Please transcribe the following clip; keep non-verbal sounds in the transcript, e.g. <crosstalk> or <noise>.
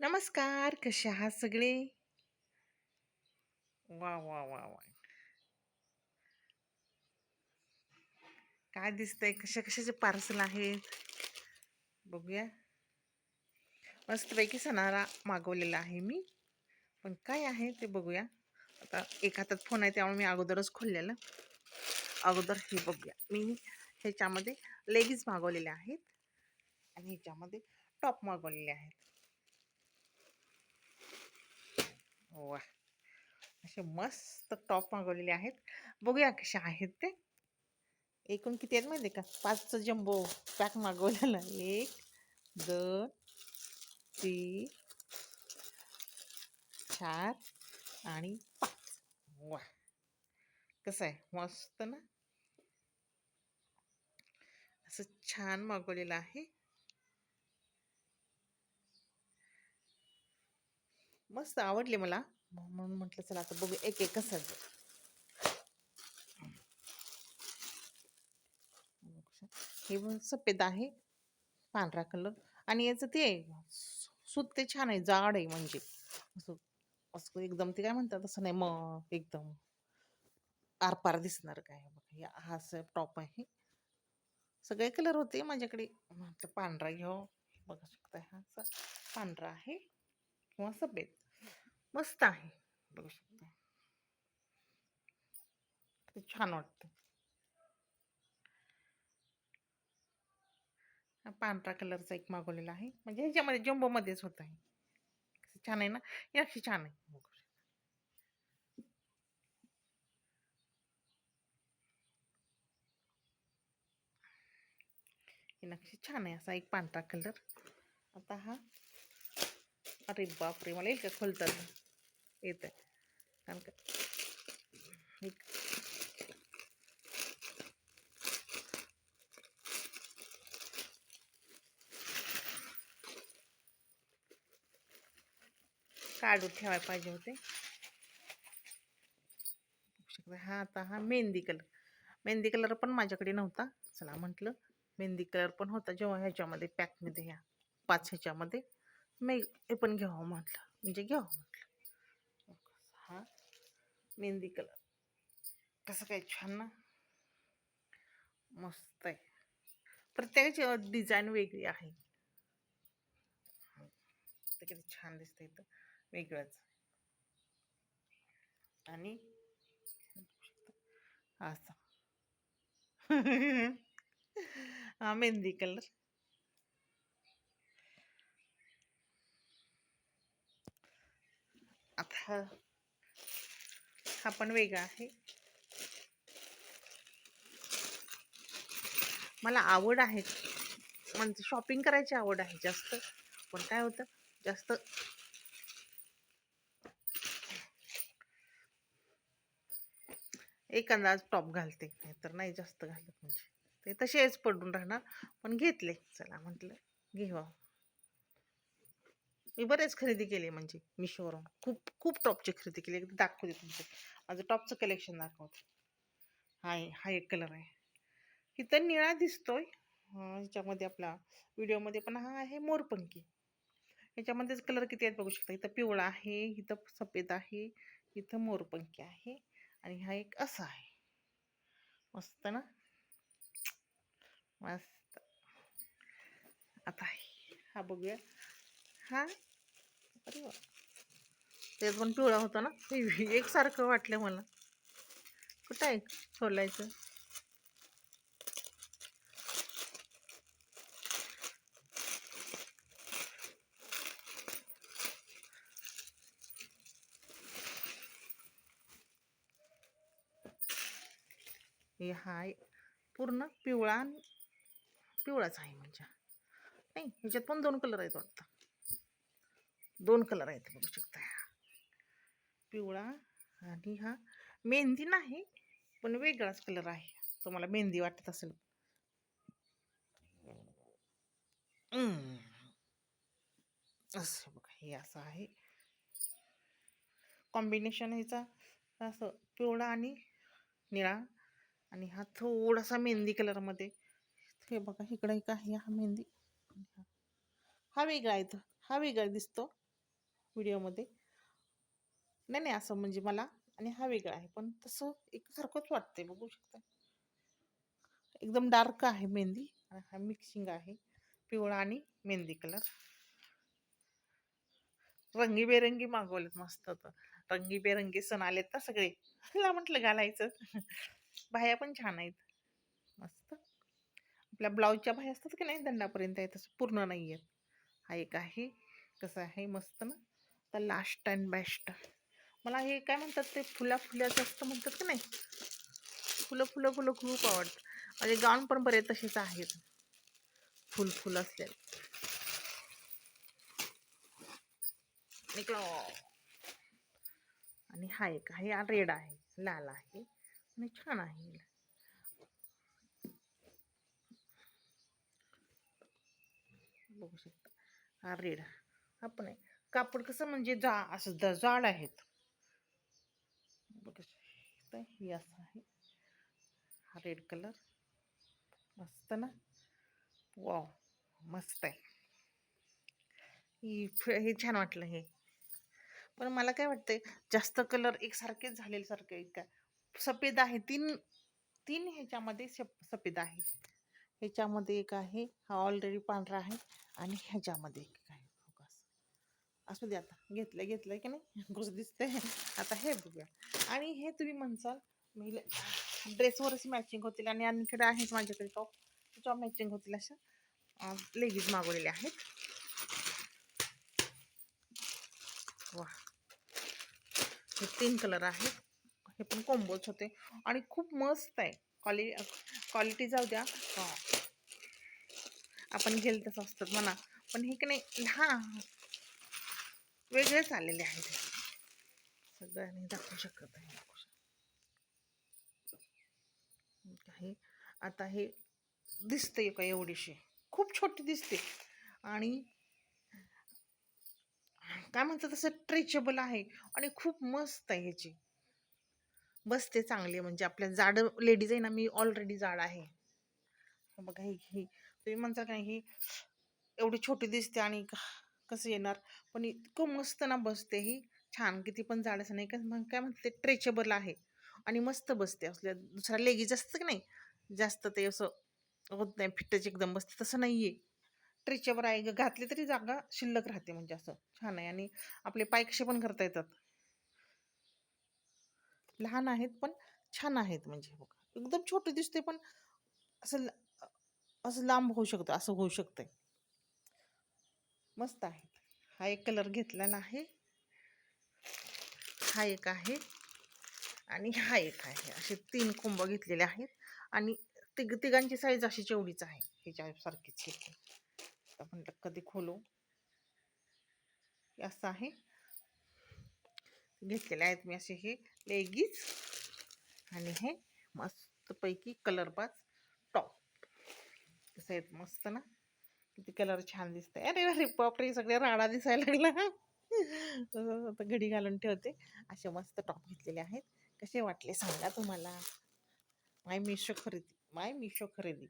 नमस्कार कसे आहात सगळे? वा वा वा वा. काय दिसतंय? कशा कशाचे पार्सल आहेत? बघूया. मस्तपैकी सणारा मागवलेला आहे मी. पण काय आहे ते बघूया. आता एक हातात फोन आहे त्यामुळे मी अगोदरच खोललेलं. अगोदर हे बघूया. मी ह्याच्यामध्ये लेगीज मागवलेले आहेत. आणि ह्याच्यामध्ये टॉप मागवलेले आहेत वा असे मस्त टॉप मागवलेले आहेत. बघूया कसे आहेत ते. एकूण किती आहेत माहिती आहे का? पाचचं जम्बो पॅक मागवलेला. एक दोन तीन चार आणि पाच. वा कसं आहे? मस्त ना? असं छान मागवलेलं आहे. मस्त आवडले मला. म्हणून म्हटलं चला आता बघू. एक एक कसं हे सफेद आहे पांढरा कलर. आणि याचं ते सूत ते छान आहे जाड आहे म्हणजे. असं असं एकदम ते काय म्हणतात असं नाही मग एकदम आरपार दिसणार काय बघा. हा असं टॉप आहे. सगळे कलर होते माझ्याकडे. म्हटलं पांढरा घेऊ बघा शकता हा पांढरा आहे किंवा सफेद. मस्त आहे. बघू शकता. ते छान वाटतं पांढरा कलरचा एक मागवलेला आहे. म्हणजे ह्याच्यामध्ये जम्बोमध्येच होत आहे. छान आहे ना? हे अशी छान आहे. बघू शकता. ही नक्षी छान आहे. असा एक पांढरा कलर. आता हा अरे बापरे मला येईल का खोलतात येत आहे कारण का? काढून ठेवायला पाहिजे होते. हा आता हा मेहंदी कलर मेहंदी कलर पण माझ्याकडे नव्हता. चला म्हटलं मेहंदी कलर पण होता जेव्हा ह्याच्यामध्ये पॅकमध्ये ह्या पाच ह्याच्यामध्ये. मी पण घ्यावं म्हटलं. म्हणजे घ्यावं म्हटलं. हा. मेहंदी कलर कसं काय छान ना. मस्त आहे. प्रत्येकाची डिझाईन वेगळी आहे. ते किती छान दिसतं इथं. वेगळंच. आणि असा. <laughs> हा मेहंदी कलर आता हा पण वेगळा आहे. मला आवड आहे. म्हणजे शॉपिंग करायची आवड आहे जास्त. पण काय होतं जास्त एक अंदाज टॉप घालते. तर नाही जास्त घालत म्हणजे. ते तसेच पडून राहणार. पण घेतले. चला म्हटलं घेऊ हो. मी बरेच खरेदी केली म्हणजे मिशोवरून. खूप खूप टॉपची खरेदी केली. एकदा दाखवते तुमचं. माझं टॉपचं कलेक्शन दाखवते. हा हा एक कलर आहे. इथं निळा दिसतोय. अं, ह्याच्यामध्ये आपला व्हिडिओमध्ये पण हा आहे मोरपंखी. याच्यामध्येच कलर किती आहेत बघू शकता. इथं पिवळा आहे इथं सफेद आहे इथं मोरपंखी आहे आणि हा एक असा आहे. मस्त ना? मस्त. आता हा बघूया. हा अरे वा. ते पण पिवळा होता ना? एकसारखं वाटलं मला. कुठं आहे? खोलायचं हे हाय. पूर्ण पिवळा आणि पिवळाच आहे म्हणजे. नाही ह्याच्यात पण दोन कलर आहेत वाटतं. दोन कलर आहेत बघू शकता. पिवळा आणि हा मेहंदी नाही पण वेगळाच कलर आहे. तुम्हाला मेहंदी वाटत असेल. असं बघा हे असं आहे. कॉम्बिनेशन ह्याचा असं पिवळा आणि निळा आणि हा थोडासा मेहंदी कलरमध्ये हे बघा इकडं एक आहे हा मेहंदी. हा वेगळा आहे हा वेगळा दिसतो. व्हिडिओमध्ये. नाही नाही असं म्हणजे मला आणि हा वेगळा आहे पण तसं एकसारखंच वाटतंय बघू शकता. एकदम डार्क आहे मेहंदी आणि हा मिक्सिंग आहे पिवळा आणि मेहंदी कलर. रंगीबेरंगी मागवलेत मस्त तर. रंगीबेरंगी सण आलेत ना सगळे. मला म्हटलं घालायचं. बाह्या पण छान आहेत. मस्त. आपल्या ब्लाऊजच्या बाह्या असतात की नाही दंडापर्यंत आहे तसं पूर्ण नाही आहेत हा एक आहे कसं आहे मस्त ना. तर लास्ट अँड बेस्ट. मला हे काय म्हणतात ते फुला फुल्याचं असतं म्हणतात की नाही? फुलं फुलं फुलं खूप आवडतं माझे म्हणजे गाऊन पण बरे तसेच आहेत. फुल फुल असलेले. निकलो. आणि हा एक आहे हा रेड आहे लाल आहे आणि छान आहे. बघू शकता. हा रेड हा पण आहे. कापड कसं म्हणजे जा असं जा जाड आहेत. बघू हे असं आहे. हा रेड कलर मस्त ना? वाव मस्त आहे. ही फ- हे छान वाटलं हे. पण मला काय वाटतंय जास्त कलर एकसारखेच झालेले सारखे आहेत सफेद आहे तीन तीन ह्याच्यामध्ये सप- सफेद आहे. ह्याच्यामध्ये एक आहे हा ऑलरेडी पांढरा आहे. आणि ह्याच्यामध्ये एक. असू दे आता. घेतलं घेतलंय की नाही? <laughs> घुस दिसतंय आता हे बघूया. आणि हे तुम्ही म्हणसाल मी ड्रेसवरच मॅचिंग होतील आणि आणखीकडे आहेच माझ्याकडे टॉप टॉप मॅचिंग होतील अशा. लेगीज मागवलेल्या आहेत. वा हे तीन कलर आहेत. हे पण कोंबोच होते. आणि खूप मस्त आहे. क्वालि क्वालिटी जाऊ द्या. आपण घेईल तसं असतात म्हणा. पण हे की नाही हां वेगळेच आलेले आहेत. सगळ्यांनी दाखवू शकत आहे दाखवू शकत आता हे दिसते का एवढीशी? खूप छोटी दिसते. आणि काय म्हणतात तसं ट्रेचेबल आहे आणि खूप मस्त आहे ह्याची. बसते चांगली म्हणजे आपल्या जाड लेडीज आहे ना मी ऑलरेडी जाड आहे. बघा ही तुम्ही म्हणता काय ही एवढी छोटी दिसते आणि कसं येणार? पण इतकं मस्त ना बसते ही. छान किती पण जाड असं नाही का मग काय म्हणते ट्रेचेबल आहे. आणि मस्त बसते असल्या दुसरा लेगीज असतं की नाही जास्त ते असं होत नाही फिटच एकदम बसते तसं नाही आहे ट्रेचेबल आहे ग- घातली तरी जागा शिल्लक राहते म्हणजे असं छान आहे. आणि आपले पाय कसे पण करता येतात. लहान आहेत पण छान आहेत म्हणजे बघा. एकदम छोटे दिसते पण असं असं लांब होऊ शकतं असं होऊ शकतं मस्त आहे. हा एक कलर घेतलेला आहे हा एक आहे. आणि हा एक आहे. असे तीन कुंभ घेतलेले आहेत. आणि तिघ तिघांची साईज अशी एवढीच आहे. ह्याच्यासारखीच ही पण. आपण कधी खोलू? हे असं आहे. घेतलेले आहेत मी असे हे लेगीज आणि हे मस्तपैकी पाच टॉप कसं आहेत मस्त ना? किती कलर छान दिसतंय. अरे अरे बापरे सगळे राडा दिसायला लागला. आता घडी घालून ठेवते. असे मस्त टॉप घेतलेले आहेत. कसे वाटले सांगा तुम्हाला? माय मिशो खरेदी माय मिशो खरेदी.